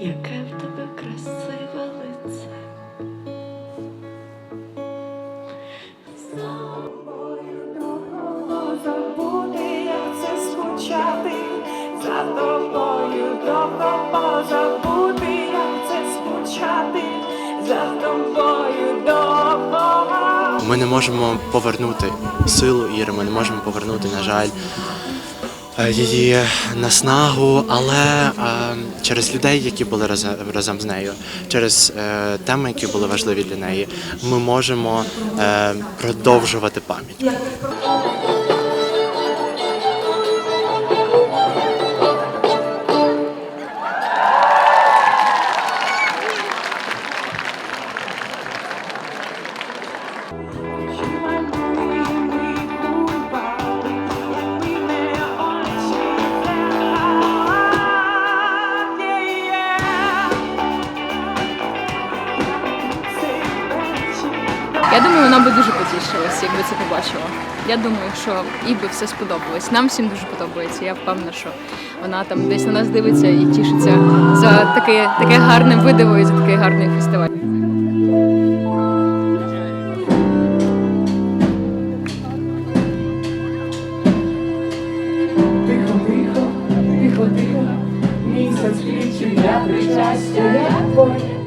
яке в тебе красиве лице. Собою довго забути, як це скучати, за тобою довго позабути, як це скучати, за тобою довго. Ми не можемо повернути силу Іри, ми не можемо повернути, на жаль її наснагу, але е, через людей, які були разом, з нею, через е, теми, які були важливі для неї, ми можемо е, продовжувати пам'ять. Я думаю, вона би дуже потішилась, якби це побачила. Я думаю, що їй би все сподобалось. Нам всім дуже подобається. Я впевнена, що вона там десь на нас дивиться і тішиться за таке, таке гарне видиво і за такий гарний фестиваль. Тихо, тихо, тихо, тихо, місяць причастя я твоє.